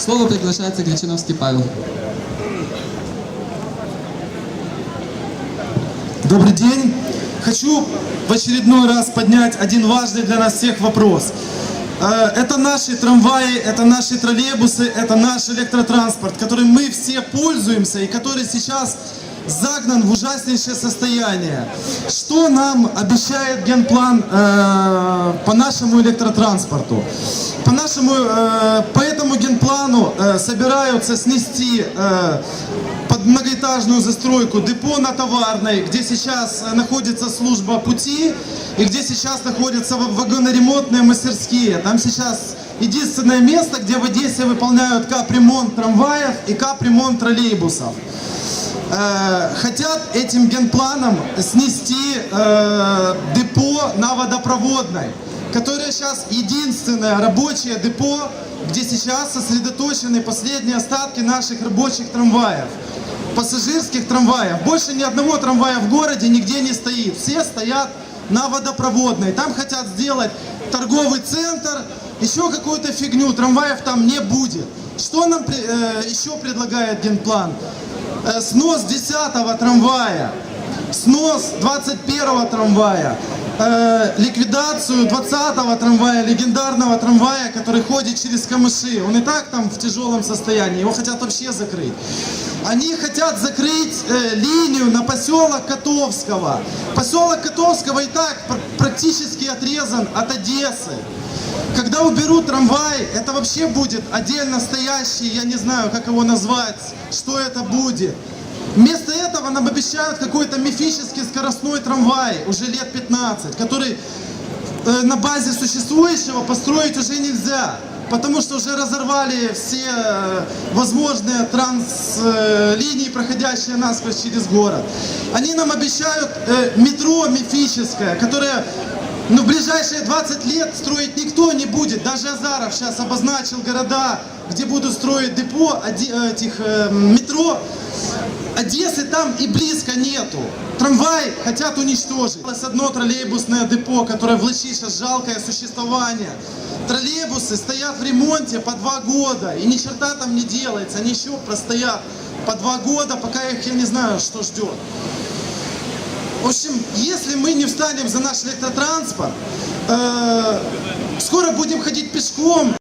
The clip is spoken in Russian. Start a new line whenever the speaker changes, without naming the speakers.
Слово приглашается Гречиновский Павел.
Добрый день. Хочу в очередной раз поднять один важный для нас всех вопрос. Э, Это наши трамваи, это наши троллейбусы, это наш электротранспорт, которым мы все пользуемся и который сейчас загнан в ужаснейшее состояние. Что нам обещает генплан э, по нашему электротранспорту? По нашему, э, по этому генплану э, собираются снести э, под многоэтажную застройку депо на Товарной, где сейчас находится служба пути и где сейчас находятся ва- вагоноремонтные мастерские. Там сейчас единственное место, где в Одессе выполняют капремонт трамваев и капремонт троллейбусов. Э, хотят этим генпланом снести э, депо на водопроводной, которое сейчас единственное рабочее депо, где сейчас сосредоточены последние остатки наших рабочих трамваев, пассажирских трамваев. Больше ни одного трамвая в городе нигде не стоит. Все стоят на водопроводной. Там хотят сделать торговый центр, еще какую-то фигню. Трамваев там не будет. Что нам э, еще предлагает генплан? Э, снос 10 трамвая, снос 21 трамвая, э, ликвидацию 20 трамвая, легендарного трамвая, который ходит через камыши. Он и так там в тяжелом состоянии, его хотят вообще закрыть. Они хотят закрыть э, линию на поселок Котовского. Поселок Котовского и так пр- практически отрезан от Одессы. Когда уберут трамвай, это вообще будет отдельно стоящий, я не знаю, как его назвать, что это будет. Вместо этого нам обещают какой-то мифический скоростной трамвай, уже лет 15, который э, на базе существующего построить уже нельзя. Потому что уже разорвали все э, возможные транс-линии, проходящие насквозь через город. Они нам обещают э, метро мифическое, которое ну, в ближайшие 20 лет строить никто не будет. Даже Азаров сейчас обозначил города, где будут строить депо э, этих э, метро. Одессы там и близко нету. Трамвай хотят уничтожить. Одно троллейбусное депо, которое влачит сейчас жалкое существование. Троллейбусы стоят в ремонте по два года, и ни черта там не делается. Они еще простоят по два года, пока их, я не знаю, что ждет. В общем, если мы не встанем за наш электротранспорт, э, скоро будем ходить пешком.